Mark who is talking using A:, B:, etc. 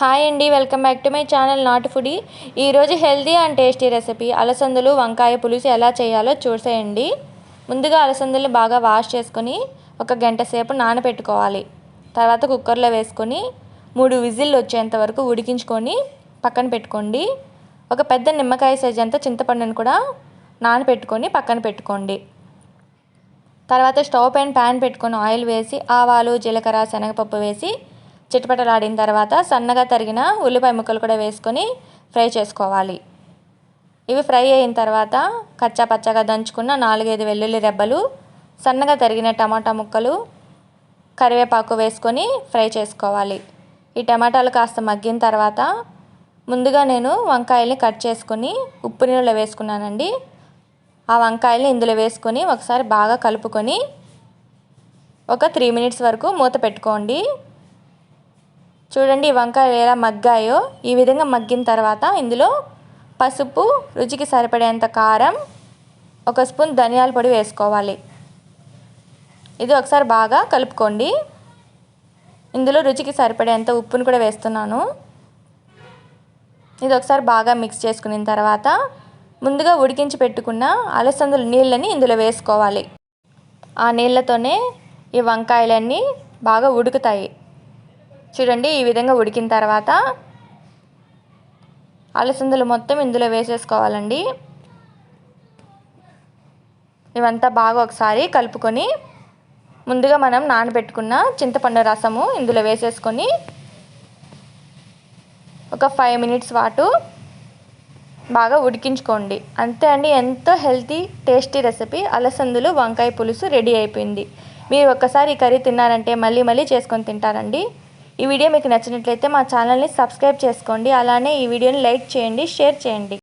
A: Hi అండి welcome back to my channel not foodie. ఈరోజు healthy and tasty recipe అలసందలు వంకాయ పులుసు ఎలా చేయాలో చూసేయండి. ముందుగా అలసందలు బాగా వాష్ చేసుకొని ఒక గంట సేపు నానబెట్టుకోవాలి తర్వాత కుక్కర్లో వేసుకొని మూడు విజిల్లు వచ్చేంత వరకు ఉడికించుకొని పక్కన పెట్టుకోండి. ఒక పెద్ద నిమ్మకాయ సైజ్ అంత చింతపండును కూడా నానబెట్టుకొని పక్కన పెట్టుకోండి. తర్వాత స్టవ్ పైన ప్యాన్ పెట్టుకొని ఆయిల్ వేసి ఆవాలు జీలకర్ర శనగపప్పు వేసి చిటపటలాడిన తర్వాత సన్నగా తరిగిన ఉల్లిపాయ ముక్కలు కూడా వేసుకొని ఫ్రై చేసుకోవాలి. ఇవి ఫ్రై అయిన తర్వాత కచ్చా పచ్చగా దంచుకున్న నాలుగైదు వెల్లుల్లి రెబ్బలు సన్నగా తరిగిన టమాటా ముక్కలు కరివేపాకు వేసుకొని ఫ్రై చేసుకోవాలి. ఈ టమాటాలు కాస్త మగ్గిన తర్వాత ముందుగా నేను వంకాయల్ని కట్ చేసుకుని ఉప్పు నీళ్ళలో వేసుకున్నానండి. ఆ వంకాయల్ని ఇందులో వేసుకొని ఒకసారి బాగా కలుపుకొని ఒక త్రీ మినిట్స్ వరకు మూత పెట్టుకోండి. చూడండి ఈ వంకాయలు ఎలా మగ్గాయో. ఈ విధంగా మగ్గిన తర్వాత ఇందులో పసుపు రుచికి సరిపడేంత కారం ఒక స్పూన్ ధనియాల పొడి వేసుకోవాలి. ఇది ఒకసారి బాగా కలుపుకోండి. ఇందులో రుచికి సరిపడేంత ఉప్పును కూడా వేస్తున్నాను. ఇది ఒకసారి బాగా మిక్స్ చేసుకున్న తర్వాత ముందుగా ఉడికించి పెట్టుకున్న అలసందుల నీళ్ళని ఇందులో వేసుకోవాలి. ఆ నీళ్ళతోనే ఈ వంకాయలన్నీ బాగా ఉడుకుతాయి. చూడండి ఈ విధంగా ఉడికిన తర్వాత అలసందలు మొత్తం ఇందులో వేసేసుకోవాలండి. ఇవంతా బాగా ఒకసారి కలుపుకొని ముందుగా మనం నానబెట్టుకున్న చింతపండు రసము ఇందులో వేసేసుకొని ఒక ఫైవ్ మినిట్స్ పాటు బాగా ఉడికించుకోండి. అంతే అండి ఎంతో హెల్తీ టేస్టీ రెసిపీ. అలసందులు వంకాయ పులుసు రెడీ అయిపోయింది. మీరు ఒక్కసారి ఈ కర్రీ తిన్నారంటే మళ్ళీ మళ్ళీ చేసుకొని తింటారండి. ఈ వీడియో మీకు నచ్చినట్లయితే మా ఛానల్ని సబ్స్క్రైబ్ చేసుకోండి. అలానే ఈ వీడియోని లైక్ చేయండి షేర్ చేయండి.